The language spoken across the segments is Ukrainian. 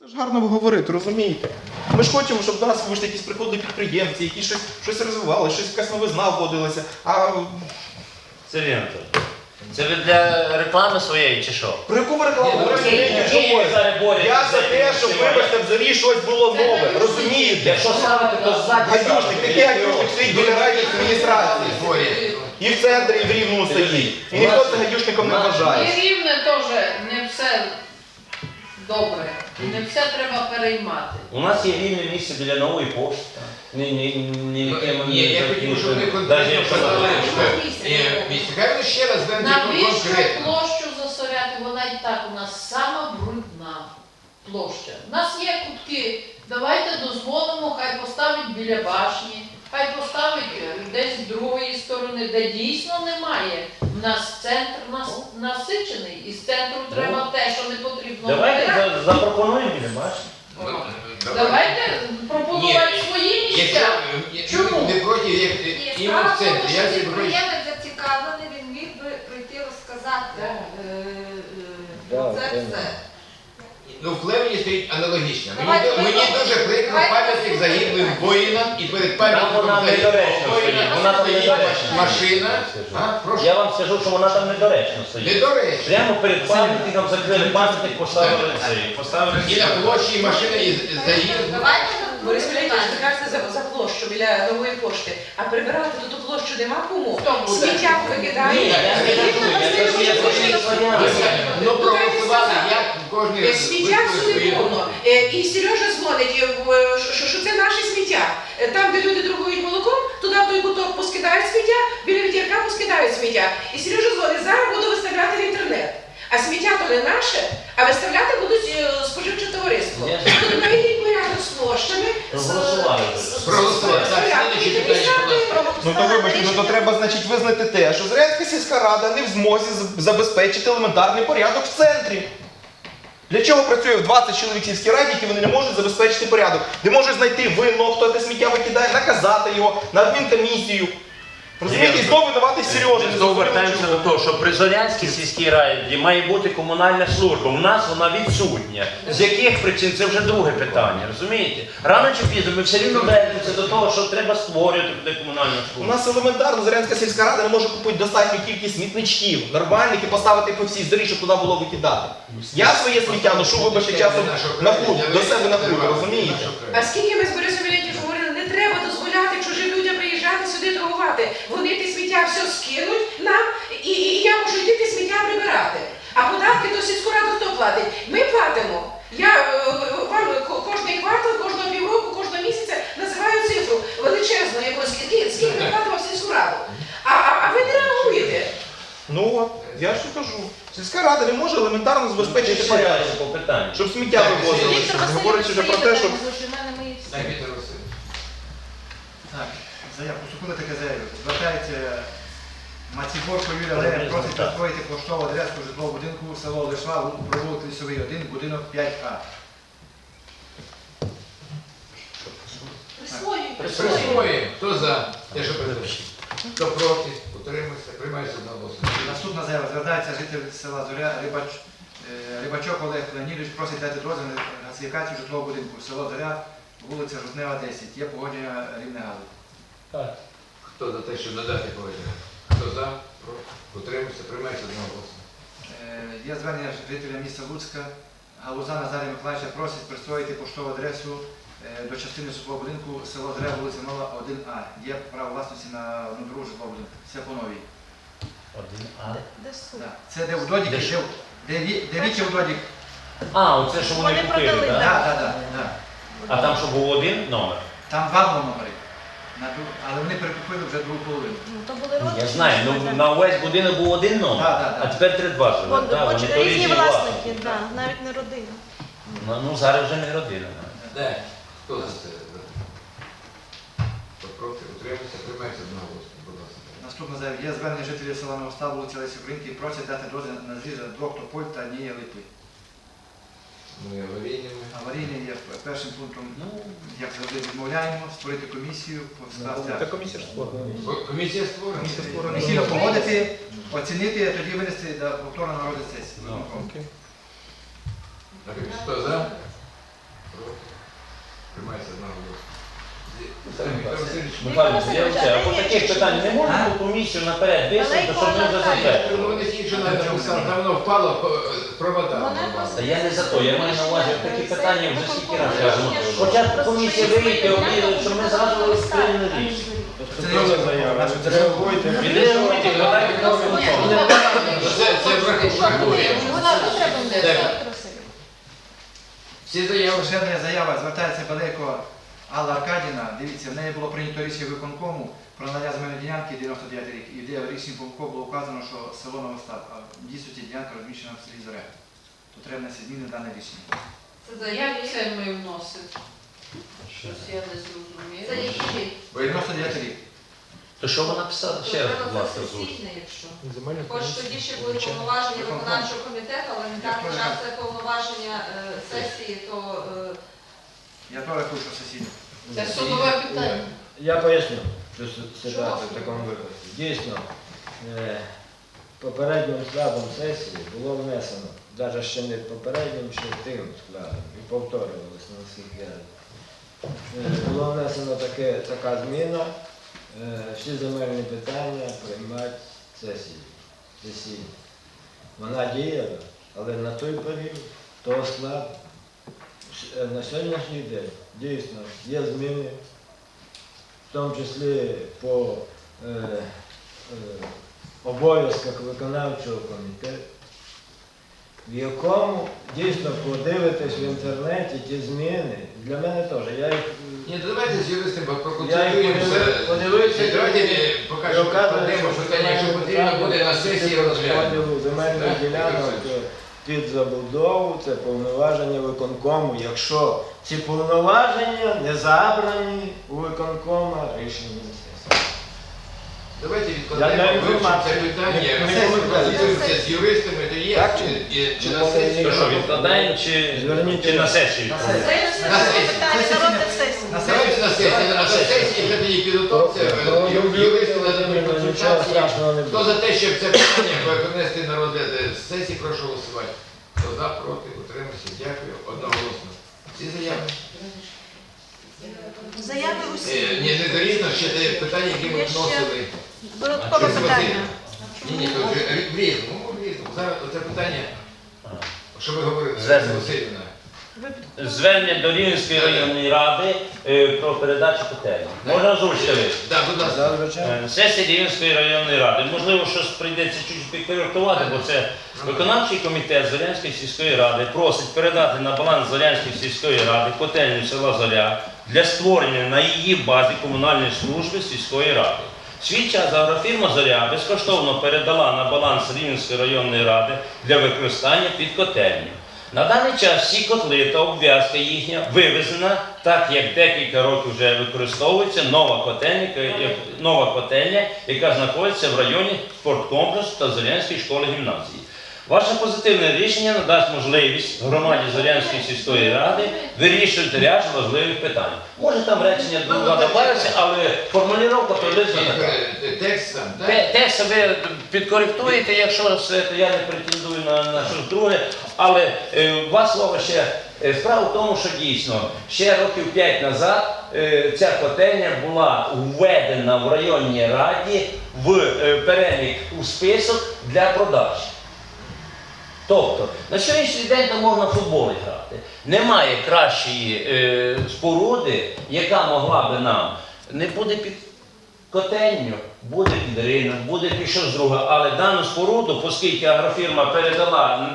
Це ж гарно говорити, розумієте? Ми ж хочемо, щоб до нас вийшли якісь приходили підприємці, які щось, щось розвивали, щось якась новизна вводилася. А Сергій Анатолійович, це ви для реклами своєї чи що? про яку ви рекламу? Ви ну, розумієте, що говорите? Я за те, щоб, вибачте, взагалі щось було нове, розумієте? Якщо ставити, то ззаді. Гадюшник, такий гадюшник стоїть біля райадміністрації. І в центрі, і в Рівному стоїть. І ніхто це гадюшником не вважає. І рівне теж не все добре. Не все треба переймати. У нас є вільне місце біля нової пошти. Ні, ні, ні, Ну, яке Ні, я хотів, щоб ви конкретно сказали, що е, ще раз зверніть Навіщо конкретно. площу засоряти? Вона і так у нас сама брудна площа. У нас є кутки. Давайте дозволимо, хай поставить біля башні, хай поставить е, десь з другої сторони, де дійсно немає. У нас центр нас, насичений, і з центру треба те, що не потрібно. Давайте за- запропонуємо біля башні. Ну, е, Давайте пропонувати свої місця. Чому? не проти, як е, Ні, іменно справа в в тому, центрі, я проти. підприємець зацікавлений, він міг би прийти розказати Так. е, Да, е, це певно. все. Ну, в Племені стоїть аналогічно. Мені, Давайте ду- мені дуже прикро Давайте пам'ятник послухаємо. загиблим воїнам і перед Там пам'ятником загиблим недоречно воїнам стоїть. Вона там стоїть недоречно. машина. А, прошу. Я вам скажу, що вона там недоречно стоїть. Недоречно. Прямо перед пам'ятником закрили пам'ятник, поставили цей. Поставили І на площі машина і заїзд. Давайте Борис Миколаївич, ви кажете за, за площу біля нової пошти, а прибирати тут ту площу нема кому? Хто буде? Сміття Ні, викидає. я не кажу, я кажу, я кажу, я. Ну, проголосували, як Е, Сміття всюди повно. Е, І Сережа дзвонить, е, в- що, що це наше сміття. Е, Там, де люди торгують молоком, туди в той куток поскидають сміття, біля вітірка поскидають сміття. І Сережа дзвонить, зараз буду виставляти в інтернет. А сміття то не наше, а виставляти будуть е, споживче товариство. Я ж- Тут навіть порядок з площами. з- Проголосували. з- з- Проголосували. з- Так, з- слідуюче і питання, написати- будь Ну то вибачте, ну то треба, значить, визнати те, що Зрянська сільська рада не в змозі з- забезпечити елементарний порядок в центрі. Для чого працює в 20 чоловік сільській раді, які вони не можуть забезпечити порядок? Не можуть знайти винного, хто те сміття викидає, наказати його на адмінкомісію. Розумієте, і знову Сережа. Ми знову вертаємося до того, що при Зорянській сільській раді має бути комунальна служба. У нас вона відсутня. З яких причин це вже друге питання, розумієте? Рано чи пізно ми все рівно вернемося до того, що треба створювати туди комунальну У службу. нас елементарно Зорянська сільська рада не може купити достатню кількість смітничків, нормальних і поставити по всій зорі, щоб туди було викидати. Я своє сміття ношу, вибачте, часом на худ, до себе на худ, розумієте? А скільки ми з Борисом говорили, не треба дозволяти чужим людям торгувати. Вони те сміття все скинуть нам, і, і я можу йти те сміття прибирати. А податки то сільську раду хто платить? Ми платимо. Я е, вам кожний квартал, кожного півроку, кожного місяця називаю цифру величезну, якусь скільки, скільки ми платимо в сільську раду. А, а, а ви не реагуєте. Ну от, я що кажу. Сільська рада не може елементарно забезпечити порядок. Щоб сміття вивозили. Говорячи вже про те, що Так, Віктор Васильович. Так, заяву, поступила така заява. Звертається Маціборко Юрій Олег, просить присвоїти поштову адресу житлового будинку село Лишва, провулок Лісовий 1, будинок 5А. Присвоюйте. Присвоїмо. Хто за? Те, що присвоїмо. Хто проти? Утримується. Приймається одноголосно. Наступна заява. Звертається житель села Зоря Рибач, е, Рибачок Олег Леонідович, просить дати дозвіл на газифікацію житлового будинку село Зоря, вулиця Жовтнева, 10. Є погодження рівне газу. Хто за те, щоб надати повідомлення? Хто за? Проти? Утримується. Приймається одноголосно. Е, Є звернення жителя міста Луцька. Галуза Назарія Миколаївича просить присвоїти поштову адресу е, до частини житлового будинку село Зря, вулиця Нова 1А. Є право власності на одну другу житлового будинку. Це по новій. Один А. Де Так. Це де в Додіки, Де де, де, ві- де Вітя в Додік. А, оце що вони Вони купили, продали, так? Так, так, так. так. А там що був один номер? Там два номери. Але вони перекупили вже другу половину. Ну, то були Ну, Я знаю, ну на увесь будинок був один номер, Так, так, а тепер три-два живе. Вон, Да, вони то різні власники, да, навіть не родина. Ну, ну зараз вже не родина. Де? Хто за це? Хто проти? Утримується. Приймається одноголосно. Будь ласка. Наступна заява. Є звернення жителів села Новостав, вулиця Лесі Українки, просять дати дозвіл на зрізання двох тополь та однієї липи. Ну, ми і аварійними. Аварійні є першим пунктом, ну, як завжди відмовляємо, створити комісію, ну, Та поставити. комісія ж створена. Комісія створена. Комісія створена. Комісію ну, погодити, оцінити, а тоді винести до повторної народної сесії. Ну, Окей. Так, Хто за? Проти? Приймається одна голоса. Михайло, я все, або таких питань не можна по комісію наперед висунути, щоб ми вже затвердили. Ну, Вони тільки написали, там впало е, провода. Та я не за то, я маю на увазі такі питання вже скільки разів кажемо. Спочатку комісія вийти, обіли, щоб ми зразу прийняли рішення. Це не заява. Відреагуйте, нам інформацію. Це, це врахує. Вона не. Всі заяви. Ще заява звертається Балеко Алла Аркадіна. Дивіться, в неї було прийнято рішення виконкому про надання земельної ділянки 99 рік. І де в рішенні виконкому було вказано, що село Новостав, а в дійсності ділянка розміщена в селі Зоря. То треба внести зміни в дане рішення. Це Як заяві. це ми вносимо? Щось я не зрозуміла. Це які? 99 рік. То що вона писала? Ще раз, будь ласка, Це озвучте. якщо. Хоч тоді ще були повноваження виконавчого комітету, але на даний час це повноваження е, сесії, то е, Я рахую, що сесійне. Це судове питання. Я поясню цю ситуацію в такому випадку. Дійсно, е, попереднім складом сесії було внесено, навіть ще не попереднім, ще тим складом, і повторювалося наскільки я. Е, Було внесено таке, така зміна, е, всі земельні питання приймати сесії. сесійні. Вона діяла, але на той період того складу на сьогоднішній день дійсно є зміни в тому числі по е, е, обов'язках виконавчого комітету, в якому дійсно подивитись в інтернеті ті зміни. Для мене теж. Я їх, Ні, то давайте з їх проконсультуємося. подивився. Давайте е, покажемо, що питання, якщо потрібно буде на сесії розглянути. земельних ділянок е, під забудову, це повноваження виконкому. Якщо ці повноваження не забрані у виконкома рішенням сесії. Давайте Я відкладемо, не вивчимо це інформацію. питання, Не- не консультуємося з юристами, то є, Так чи і- чи на сесії. То що, відкладаємо чи, Зверніть чи на увагу. сесію? На сесію. На сесії. На Давайте на сесії, а на сесії підготовця, Про- ю- юристи нададуть Нічого консультації. страшного не Хто буде. за те, щоб це питання перенести на розгляд е, сесії, прошу голосувати. Хто за, проти, утримався, дякую, одноголосно. Всі заяви? заяви усі. Е, Ні, не зарізно, ще те питання, які ми Є ще вносили. Додаткове Щось питання. Ні, ні, то вже в різному, ну, в різному. Зараз оце питання, що ви говорили, Звернення. Васильівна. Звернення до Рівненської районної ради е, про передачу котельні. Можна озвучити ви? Так, будь ласка. Е, Сесія Рівненської районної ради. Можливо, щось прийдеться чуть підкоректувати, бо це виконавчий комітет Зорянської сільської ради просить передати на баланс Зорянської сільської ради котельню села Зоря для створення на її базі комунальної служби сільської ради. Свій час агрофірма Зоря безкоштовно передала на баланс Рівненської районної ради для використання під котельню. На даний час всі котли та обв'язка їхня вивезена, так як декілька років вже використовується нова котельня, яка- нова котельня, яка знаходиться в районі спорткомплексу та Зеленської школи гімназії. Ваше позитивне рішення надасть можливість громаді Зорянської сільської ради вирішувати ряд важливих питань. Може там речення добавляться, але формулювання приблизно така. Е, Текст сам, так? Те- Текст себе підкоректуєте, якщо то я не претендую на, на щось друге. Але е, два слова ще. Е, Справа в тому, що дійсно ще років п'ять назад е, ця котельня була введена в районній раді в е, перелік у список для продажі. Тобто, на сьогоднішній день там можна футбол грати. Немає кращої е, споруди, яка могла би нам не буде під котельню, буде під ринок, буде під щось друге. Але дану споруду, оскільки агрофірма передала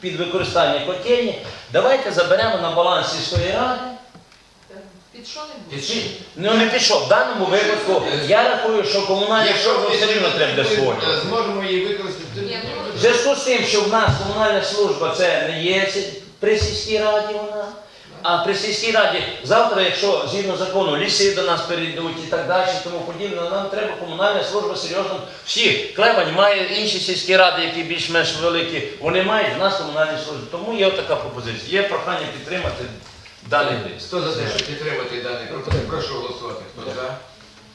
під використання котельні, давайте заберемо на баланс сільської ради. Під що не Під буде? Ну не пішов. В даному випадку я рахую, що комунальні служби все рівно треба е, створювати. зможемо її використати, Ні, ну, В зв'язку з тим, що в нас комунальна служба це не є сі- при сільській раді вона. А при сільській раді завтра, якщо згідно закону ліси до нас перейдуть і так далі, і тому подібне, нам треба комунальна служба серйозно. Всі Клевань має інші сільські ради, які більш-менш великі, вони мають в нас комунальні служби. Тому є така пропозиція. Є прохання підтримати даний лист. Хто за те, щоб підтримати даний пропозицію? Прошу голосувати. Хто за?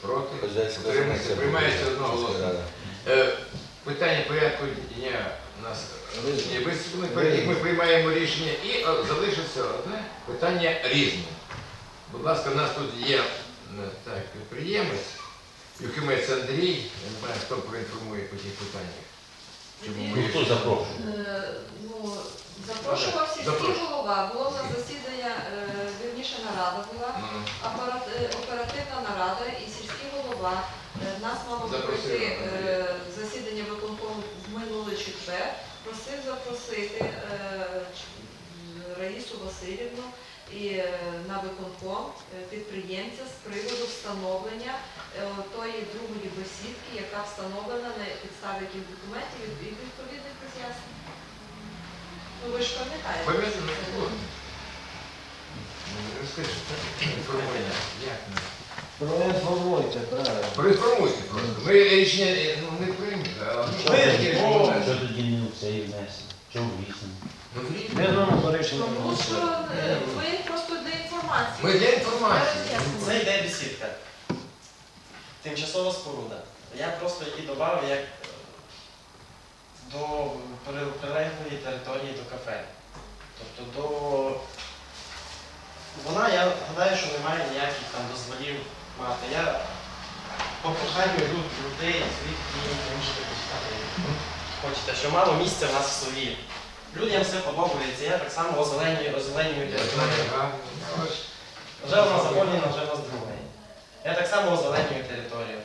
Проти? Утримався? Приймається одного голосу. Е, Питання порядку дня у нас є висвітлені, ми приймаємо рішення і е, залишиться одне питання різне. Будь ласка, у нас тут є е, так, підприємець, Юхимець Андрій, я не знаю, хто проінформує по цих питаннях. Чому ми Ну, хто запрошує? Е, Ну, запрошував сільський Запрошую. голова, було в нас засідання, е, вірніше нарада була, Ну, апарат, е, оперативна нарада і сільський голова. Е, Нас мало пройти е, засідання виконкому в минулий четвер. Просив запросити е, ч- Раїсу Васильівну і е, на виконком е, підприємця з приводу встановлення е, тої другої бесідки, яка встановлена на підставі яких документів і відповідних роз'яснень. Ну ви ж пам'ятаєте. Ми? Проінформуйте, правильно. Проінформуйте просто. Ми рішення ну, не приймемо, а що Ви- таке рішення? Що тоді не це і внесено? Чого вісім? Ми знову рішення. Тому що е, ви просто для інформації. Ми для інформації. Роз'яснення. Це йде бесідка. Тимчасова споруда. Я просто її додав як е, до при- прилеглої території до кафе. Тобто до. Вона, я гадаю, що немає ніяких там дозволів мати. Я по проханню люд- людей, клієнтів, можете почитати. Хочете, що мало місця в нас в селі. Людям все подобається, я так само озеленюю, озеленюю територію. Вже вона заповнена, вже в нас друга. Я так само озеленюю територію.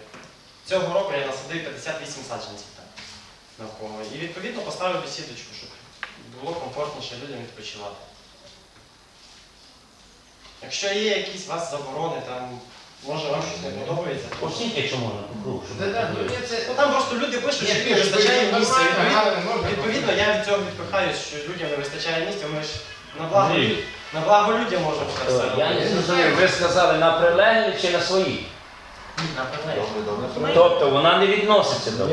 Цього року я насадив 58 саджанців там навколо. І відповідно поставив бесідочку, щоб було комфортніше людям відпочивати. Якщо є якісь у вас заборони, там, може вам щось не подобається, то... Посіть, якщо можна, по Да, да, ну, це- Ну там просто люди пишуть, що їм не вистачає місця. Відповідно, відповідно, я від цього відпихаюсь, що людям не вистачає місця, ми ж на благо, Ні. на благо людям можемо це все Я не зрозумів, ви сказали на прилеглі чи на свої? На. Тобто вона не відноситься до вас.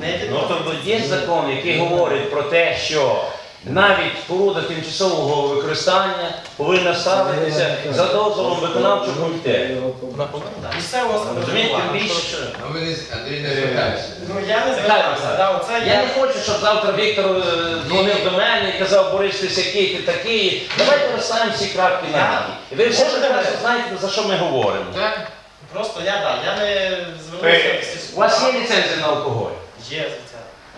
Не від- Ну тобто є закон, який говорить про те, що навіть споруда тимчасового використання повинна ставитися за дозволом виконавчого комітету. Місцевого Розумієте, тим більше, що А ви не Андрій не звертається. Ну я не звертався, да, оце я я не хочу, щоб завтра Віктор е, дзвонив до мене і казав, Борис, ти сякий, ти такий. Давайте розставимо всі крапки на «і». І ви все прекрасно знаєте, за що ми говоримо. Так? просто я да, я не звернувся. Е, в сільську У вас є раду. ліцензія на алкоголь? Є, звичайно.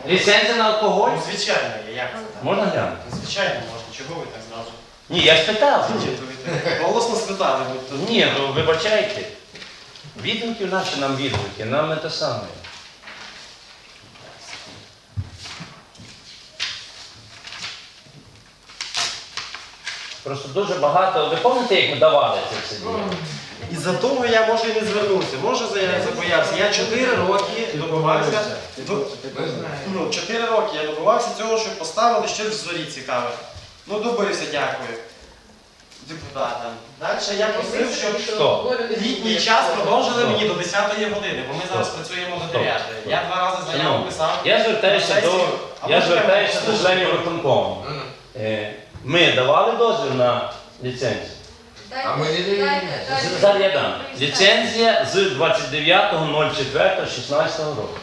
Ліцензія на алкоголь? Ну, звичайно, є, як це так? Можна глянути? Звичайно можна, чого ви так зразу? Ні, я спитав. Голосно спитали. ви тут. Ні, ну вибачайте. Відгуки наші нам відгуки, нам не те саме. Просто дуже багато. Ви пам'ятаєте, як ми давали це все діло? І за того я може і не звернувся. Може за- забоявся. Я 4 роки добивався. до- Ну, 4 роки я добивався цього, щоб поставили щось в зорі цікаве. Ну, добився, дякую. Депутатам. Далі я просив, щоб Хто? літній час продовжили мені до 10 години, бо ми зараз працюємо до 9. Я два рази заяву писав. Я звертаюся до, я звертаюся до членів виконкому. Е, Ми давали дозвіл на ліцензію? А ми не даємо. дайте- дайте- Зараз я дам. Ліцензія з 29.04.16 року.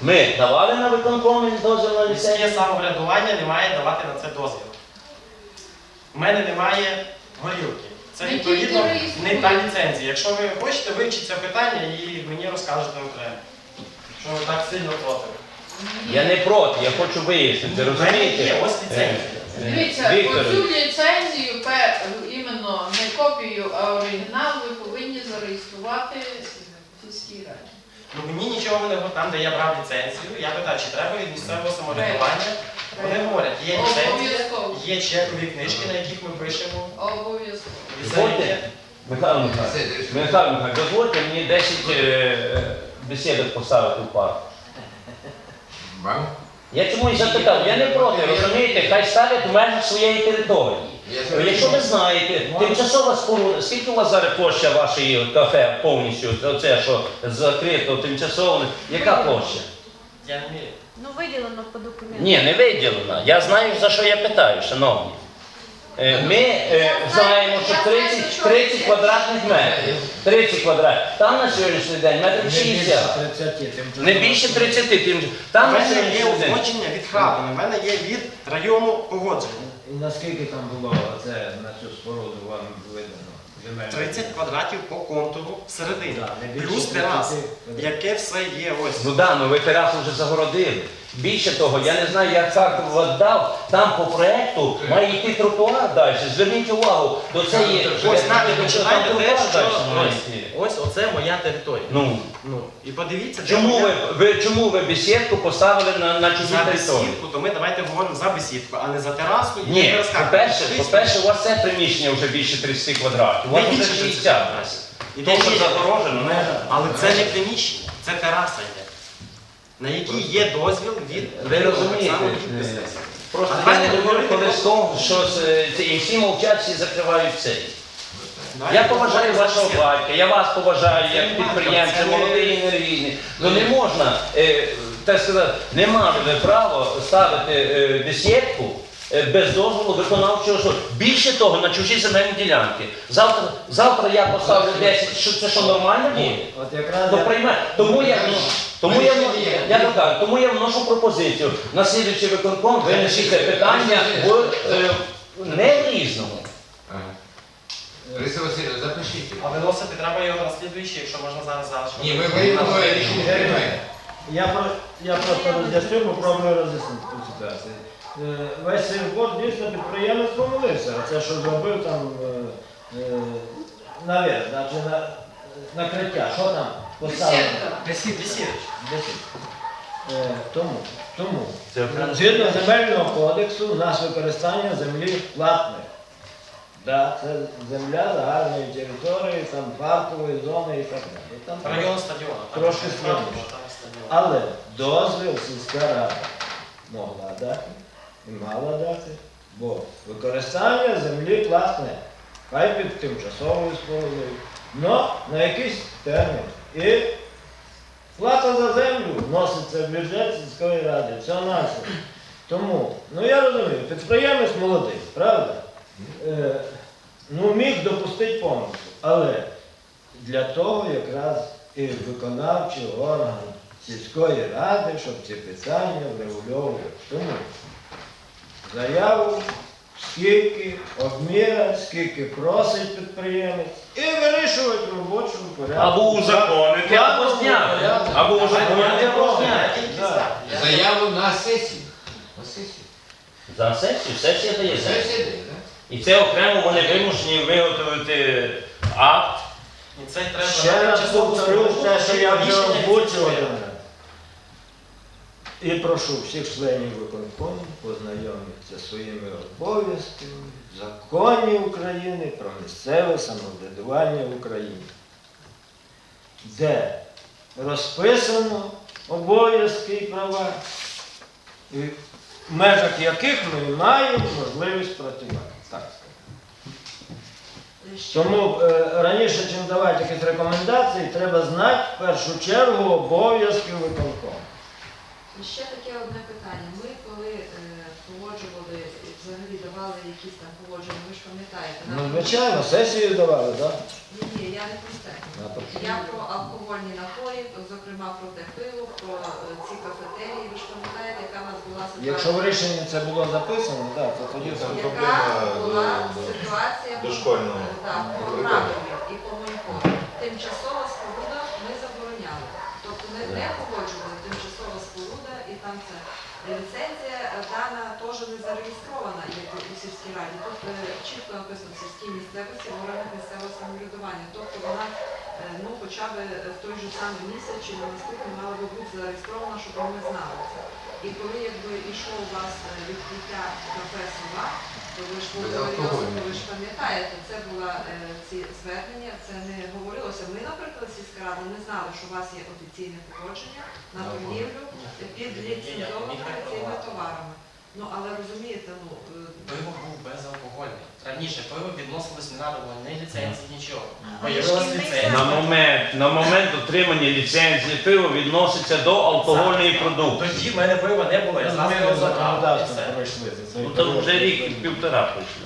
Ми давали на виконкомі дозвіл на Міське ліцензію? самоврядування не має давати на це дозвіл. У мене немає горілки. Це Не відповідно тільки не та ліцензія. Якщо ви хочете, вивчіть це питання і мені розкажете окремо. Що ви так сильно проти. Я не проти, я хочу вияснити, У мене розумієте? є, ось ліцензія. Е, е, Дивіться, оцю ліцензію, пе- іменно не копію, а оригінал ви повинні зареєструвати в сільській раді. Ну мені нічого не там, де я брав ліцензію. Я питаю, чи треба від місцевого самоврядування. Вони говорять, є ліцензія, Обов'язково. є чекові книжки, на яких ми пишемо. Обов'язково. Ліцензія. Михайло Михайлович, Михайло Михайлович, дозвольте мені 10 е, бесідок поставити в парк. Вам? Я чомусь запитав, я не проти, розумієте, хай ставлять в межах своєї території. Е, Якщо ви знаєте, тимчасова споруда, скільки у вас зараз площа вашої кафе повністю, оце що закрито, тимчасово, яка площа? Я не. Ну, виділено по документам. Ні, не виділена. Я знаю, за що я питаю, шановні. Е, Ми е, знаємо, що 30, 30 квадратних метрів. 30 квадратних. Там на сьогоднішній день метрів 60. Не більше 30. Тим, У там на мене є сьогоднішній день. узгодження від Храбини, в мене є від району погодження. Наскільки там було це на цю споруду вам видано? земельна 30 квадратів по контуру всередині. Да, Плюс 30 терас, яке все є ось. Ну да, ну ви терасу вже загородили. Більше того, я не знаю, як карту віддав, там по проекту має йти тротуар далі. Зверніть увагу, до цієї... Ось навіть там те, що ось, ось оце моя територія. Ну, Ну і подивіться, де чому моя- ви, ви, чому ви бесідку поставили на, на чужій за території? бесідку, то ми давайте говоримо за бесідку, а не за терасу і Ні, не розказуємо. по-перше, по-перше, у вас це приміщення вже більше 30 квадратів. У вас вже більше 60. І то, що загорожено, ну, Але це не приміщення, це тераса йде. На якій є дозвіл від Ви розумієте, е, Просто А я не говорю, говорити про- з того, що це, це- і всі мовчать, всі закривають цей. Я поважаю вашого батька, я вас поважаю як підприємця, молодий і енергійний. Ну не можна, е, так сказати, не мали ви право ставити е, десятку е, без дозволу виконавчого суду. Більше того, на чужі земельні ділянки. Завтра, завтра я поставлю 10, що це що нормально буде? От якраз То я- прийме. Тому я, ну, тому я, я, я кажу, тому я вношу пропозицію. На слідуючий виконком винесіть це питання в, е, не в різному. Ага. Лариса Васильівна, запишіть. А виносити треба його на слідуючий, якщо можна зараз зараз. Ні, ми виявимо рішення. Я, про, я просто роз'ясню, попробую роз'яснити цю ситуацію. Е, Весь цей год дійсно підприємець помилився. А це, що зробив там е, е, наверх, значить на, накриття, що там Бесід, бесід. Е, тому, тому. Згідно земельного кодексу, у нас використання землі платне. Да, це земля загальної території, там паркової зони і так далі. Там Район стадіону. там Трошки там складніше. там стадіон. Але дозвіл сільська рада могла дати і мала дати, бо використання землі платне, хай під тимчасовою спорудою, но на якийсь термін. І плата за землю вноситься в бюджет сільської ради, все наше. Тому, ну я розумію, підприємець молодий, правда? Е, ну міг допустити помилку, але для того якраз і виконавчі органи сільської ради, щоб ці питання врегульовувати. Тому заяву, скільки обміра, скільки просить підприємець, і вирішувати в робочому порядку. Або узаконити, або зняти. Або узаконити, або зняти. Заяву на сесію. На сесію. За сесію, сесія дає сесію. Так? І це окремо вони вимушені виготовити акт. І це треба Ще раз тимчасову повторю те, що я вже озвучував. І прошу всіх членів виконкому познайомитися своїми обов'язками законі України про місцеве самоврядування в Україні, де розписано обов'язки і права, в межах яких ми маємо можливість працювати. Так Тому е, раніше, чим давати якісь рекомендації, треба знати в першу чергу обов'язки виконкому. І Ще таке одне питання. Ми коли е, погоджували, взагалі давали якісь там погодження, ви ж пам'ятаєте, Ну, нам- звичайно, сесію давали, так? Ні, ні, я не про це. А? Я про алкогольні напої, зокрема про те пиво, про е, ці кафетерії. Ви ж пам'ятаєте, яка в нас була ситуація? Якщо в рішенні це було записано, так, то тоді це Яка була ситуація дошкольного. по- так, по Ракові і по Монько. Тимчасова споруда ми забороняли. Тобто ми не погоджували тимчасова споруда і там це. Ліцензія е, дана теж не зареєстрована як у сільській раді. Тут е, чітко написано в сільській місцевості в органах місцевого самоврядування. Тобто вона е, ну, хоча б в той же самий місяць чи на наступний мала би бути зареєстрована, щоб ми знали це. І коли якби йшло у вас е, відкриття кафе села, то ви ж Володимир ви ж пам'ятаєте, це були ці звернення, це не говорилося. Ми, наприклад, сільська рада не знали, що у вас є офіційне погодження на торгівлю під ліцензованими цими товарами. Ну але розумієте, ну е, Пиво був безалкогольний. Раніше пиво відносилось не треба було ні ліцензії, нічого. Появилась ліцензія. На момент, на момент отримання ліцензії пиво відноситься до алкогольної продукції. Тоді в мене пива не було, я знав, що його забрав. і все. Ну то вже рік і півтора пройшли.